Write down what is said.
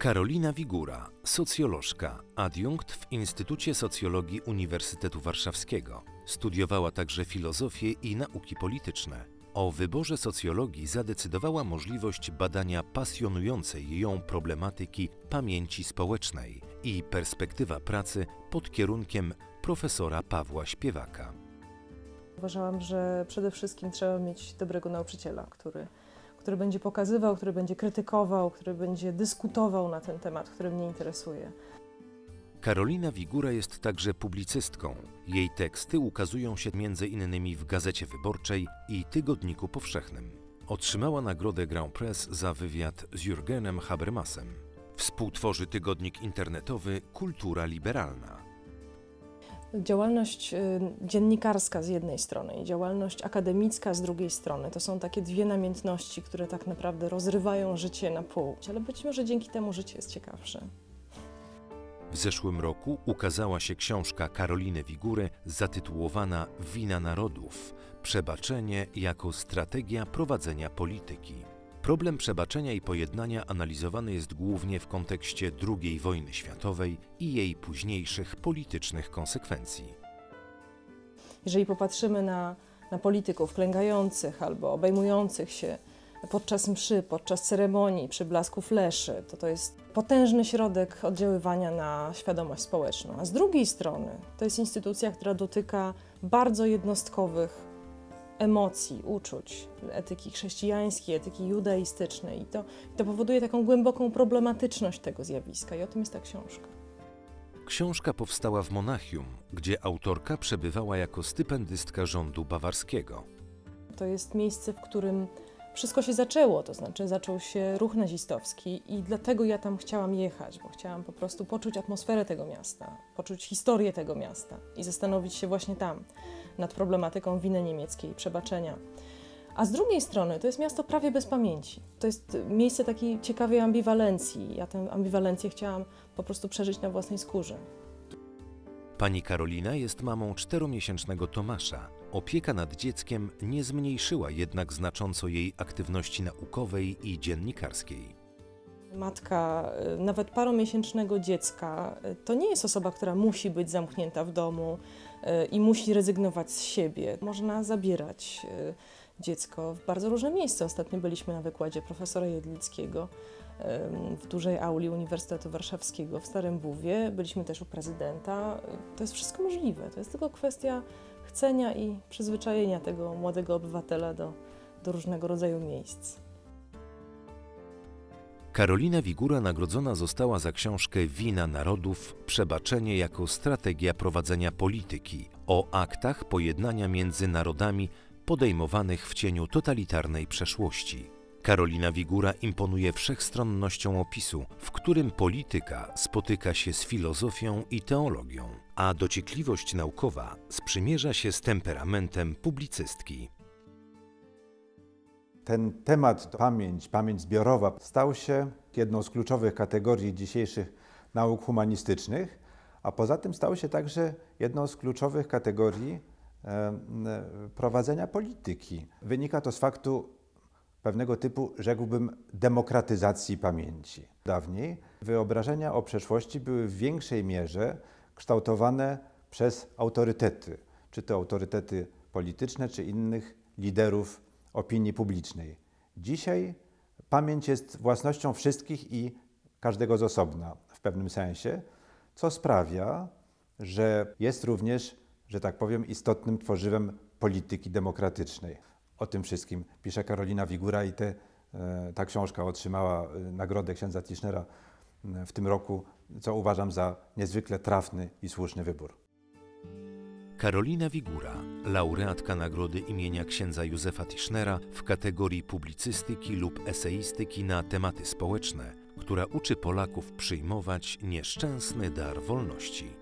Karolina Wigura, socjolożka, adiunkt w Instytucie Socjologii Uniwersytetu Warszawskiego. Studiowała także filozofię i nauki polityczne. O wyborze socjologii zadecydowała możliwość badania pasjonującej ją problematyki pamięci społecznej i perspektywa pracy pod kierunkiem profesora Pawła Śpiewaka. Uważałam, że przede wszystkim trzeba mieć dobrego nauczyciela, który, który będzie pokazywał, który będzie krytykował, który będzie dyskutował na ten temat, który mnie interesuje. Karolina Wigura jest także publicystką. Jej teksty ukazują się m.in. w Gazecie Wyborczej i Tygodniku Powszechnym. Otrzymała nagrodę Grand Press za wywiad z Jurgenem Habermasem. Współtworzy tygodnik internetowy Kultura Liberalna. Działalność y, dziennikarska z jednej strony i działalność akademicka z drugiej strony to są takie dwie namiętności, które tak naprawdę rozrywają życie na pół. Ale być może dzięki temu życie jest ciekawsze. W zeszłym roku ukazała się książka Karoliny Wigury zatytułowana Wina Narodów Przebaczenie jako strategia prowadzenia polityki. Problem przebaczenia i pojednania analizowany jest głównie w kontekście II wojny światowej i jej późniejszych politycznych konsekwencji. Jeżeli popatrzymy na, na polityków klęgających albo obejmujących się podczas mszy, podczas ceremonii, przy blasku fleszy, to to jest potężny środek oddziaływania na świadomość społeczną. A z drugiej strony to jest instytucja, która dotyka bardzo jednostkowych emocji, uczuć, etyki chrześcijańskiej, etyki judaistycznej. I to, to powoduje taką głęboką problematyczność tego zjawiska i o tym jest ta książka. Książka powstała w Monachium, gdzie autorka przebywała jako stypendystka rządu bawarskiego. To jest miejsce, w którym wszystko się zaczęło, to znaczy zaczął się ruch nazistowski i dlatego ja tam chciałam jechać, bo chciałam po prostu poczuć atmosferę tego miasta, poczuć historię tego miasta i zastanowić się właśnie tam nad problematyką winy niemieckiej, przebaczenia. A z drugiej strony to jest miasto prawie bez pamięci. To jest miejsce takiej ciekawej ambiwalencji. Ja tę ambiwalencję chciałam po prostu przeżyć na własnej skórze. Pani Karolina jest mamą czteromiesięcznego Tomasza. Opieka nad dzieckiem nie zmniejszyła jednak znacząco jej aktywności naukowej i dziennikarskiej. Matka y, nawet paromiesięcznego dziecka y, to nie jest osoba, która musi być zamknięta w domu y, i musi rezygnować z siebie. Można zabierać dziecko w bardzo różne miejsca. Ostatnio byliśmy na wykładzie profesora Jedlickiego w dużej auli Uniwersytetu Warszawskiego w Starym Buwie. Byliśmy też u prezydenta. To jest wszystko możliwe. To jest tylko kwestia chcenia i przyzwyczajenia tego młodego obywatela do, do różnego rodzaju miejsc. Karolina Wigura nagrodzona została za książkę Wina Narodów Przebaczenie jako strategia prowadzenia polityki o aktach pojednania między narodami podejmowanych w cieniu totalitarnej przeszłości. Karolina Wigura imponuje wszechstronnością opisu, w którym polityka spotyka się z filozofią i teologią, a dociekliwość naukowa sprzymierza się z temperamentem publicystki. Ten temat pamięć, pamięć zbiorowa stał się jedną z kluczowych kategorii dzisiejszych nauk humanistycznych, a poza tym stał się także jedną z kluczowych kategorii prowadzenia polityki. Wynika to z faktu pewnego typu, rzekłbym, demokratyzacji pamięci. Dawniej wyobrażenia o przeszłości były w większej mierze kształtowane przez autorytety, czy to autorytety polityczne, czy innych liderów opinii publicznej. Dzisiaj pamięć jest własnością wszystkich i każdego z osobna w pewnym sensie, co sprawia, że jest również, że tak powiem, istotnym tworzywem polityki demokratycznej. O tym wszystkim pisze Karolina Wigura i te, e, ta książka otrzymała e, nagrodę księdza Tischnera e, w tym roku, co uważam za niezwykle trafny i słuszny wybór. Karolina Wigura, laureatka nagrody imienia księdza Józefa Tischnera w kategorii publicystyki lub eseistyki na tematy społeczne, która uczy Polaków przyjmować nieszczęsny dar wolności.